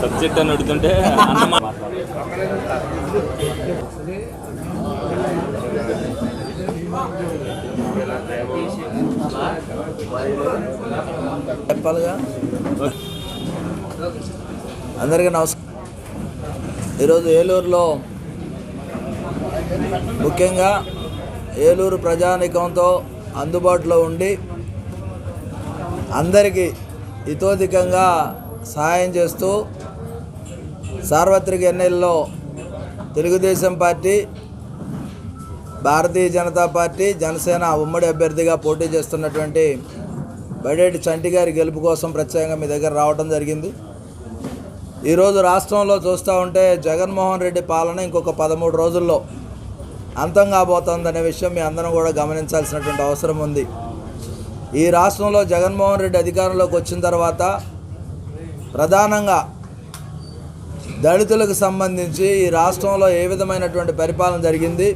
Subject అని అడుగుతుంటే అన్న చెప్పాలిగా? అందరికీ నమస్కారం. ఈరోజు ఏలూరులో ముఖ్యంగా ఏలూరు ప్రజానికంతో అందుబాటులో ఉండి అందరికీ ఇతోధికంగా సహాయం చేస్తూ సార్వత్రిక ఎన్నికల్లో తెలుగుదేశం పార్టీ భారతీయ జనతా పార్టీ జనసేన ఉమ్మడి అభ్యర్థిగా పోటీ చేస్తున్నటువంటి బడేటి చంటి గారి గెలుపు కోసం ప్రత్యేకంగా మీ దగ్గర రావడం జరిగింది. ఈరోజు రాష్ట్రంలో చూస్తూ ఉంటే జగన్మోహన్ రెడ్డి పాలన ఇంకొక పదమూడు రోజుల్లో అంతం కాబోతోందనే విషయం మీ అందరం కూడా గమనించాల్సినటువంటి అవసరం ఉంది. ఈ రాష్ట్రంలో జగన్మోహన్ రెడ్డి అధికారంలోకి వచ్చిన తర్వాత ప్రధానంగా దళితులకు సంబంధించి ఈ రాష్ట్రంలో ఏ విధమైనటువంటి పరిపాలన జరిగింది?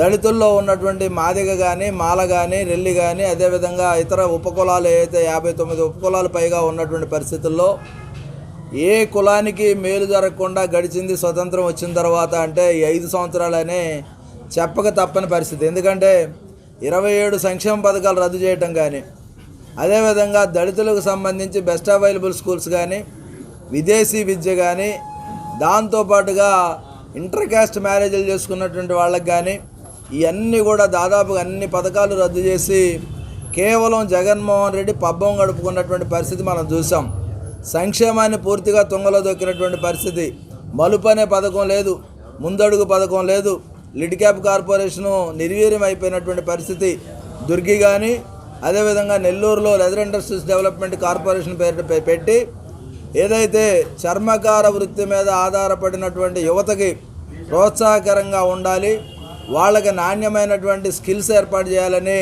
దళితుల్లో ఉన్నటువంటి మాదిగ కానీ మాల కానీ రెల్లి కానీ అదేవిధంగా ఇతర ఉపకులాలు ఏవైతే యాభై తొమ్మిది ఉపకులాలు పైగా ఉన్నటువంటి పరిస్థితుల్లో ఏ కులానికి మేలు జరగకుండా గడిచింది స్వతంత్రం వచ్చిన తర్వాత అంటే ఈ ఐదు సంవత్సరాలనే చెప్పక తప్పని పరిస్థితి. ఎందుకంటే ఇరవై ఏడు సంక్షేమ పథకాలు రద్దు చేయటం కానీ అదేవిధంగా దళితులకు సంబంధించి బెస్ట్ అవైలబుల్ స్కూల్స్ కానీ విదేశీ విద్య కానీ దాంతోపాటుగా ఇంటర్ క్యాస్ట్ మ్యారేజ్లు చేసుకున్నటువంటి వాళ్ళకి కానీ ఇవన్నీ కూడా దాదాపుగా అన్ని పథకాలు రద్దు చేసి కేవలం జగన్మోహన్ రెడ్డి పబ్బం గడుపుకున్నటువంటి పరిస్థితి మనం చూసాం. సంక్షేమాన్ని పూర్తిగా తుంగలో దొక్కినటువంటి పరిస్థితి. మలుపు అనే పథకం లేదు ముందడుగు పథకం లేదు లిడ్ క్యాప్ కార్పొరేషను నిర్వీర్యం అయిపోయినటువంటి పరిస్థితి దుర్గి కానీ అదేవిధంగా నెల్లూరులో లెదర్ ఇండస్ట్రీస్ డెవలప్మెంట్ కార్పొరేషన్ పేరు పెట్టి ఏదైతే చర్మకార వృత్తి మీద ఆధారపడినటువంటి యువతకి ప్రోత్సాహకరంగా ఉండాలి వాళ్ళకి నాణ్యమైనటువంటి స్కిల్స్ ఏర్పాటు చేయాలని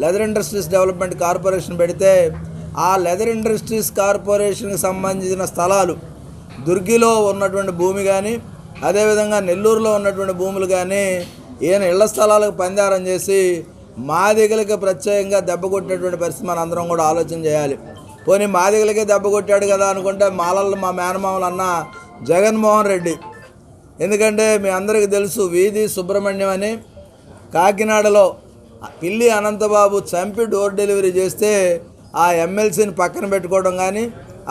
లెదర్ ఇండస్ట్రీస్ డెవలప్మెంట్ కార్పొరేషన్ పెడితే ఆ లెదర్ ఇండస్ట్రీస్ కార్పొరేషన్కి సంబంధించిన స్థలాలు దుర్గిలో ఉన్నటువంటి భూమి కానీ అదేవిధంగా నెల్లూరులో ఉన్నటువంటి భూములు కానీ ఈయన ఇళ్ళ స్థలాలకు పందారం చేసి మాదిగలకి ప్రత్యేకంగా దెబ్బ కొట్టినటువంటి పరిస్థితి మన అందరం కూడా ఆలోచన చేయాలి. పోనీ మాదిగలకే దెబ్బ కొట్టాడు కదా అనుకుంటే మాలలు మా మేనమామలు అన్న జగన్మోహన్ రెడ్డి. ఎందుకంటే మీ అందరికీ తెలుసు వీధి సుబ్రహ్మణ్యం అని. కాకినాడలో పిల్లి అనంతబాబు చంపి డోర్ డెలివరీ చేస్తే ఆ ఎమ్మెల్సీని పక్కన పెట్టుకోవడం కానీ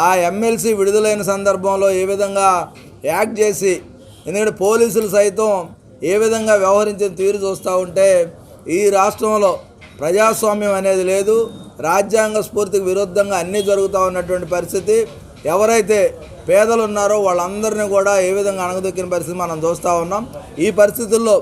ఆ ఎమ్మెల్సీ విడుదలైన సందర్భంలో ఏ విధంగా యాక్ట్ చేసి ఎందుకంటే పోలీసులు సైతం ఏ విధంగా వ్యవహరించిన తీరు చూస్తూ ఉంటే ఈ రాష్ట్రంలో ప్రజాస్వామ్యం అనేది లేదు. రాజ్యాంగ స్ఫూర్తికి విరుద్ధంగా అన్నీ జరుగుతూ ఉన్నటువంటి పరిస్థితి. ఎవరైతే పేదలు ఉన్నారో వాళ్ళందరినీ కూడా ఏ విధంగా అణగదొక్కిన పరిస్థితి మనం చూస్తూ ఉన్నాం. ఈ పరిస్థితుల్లో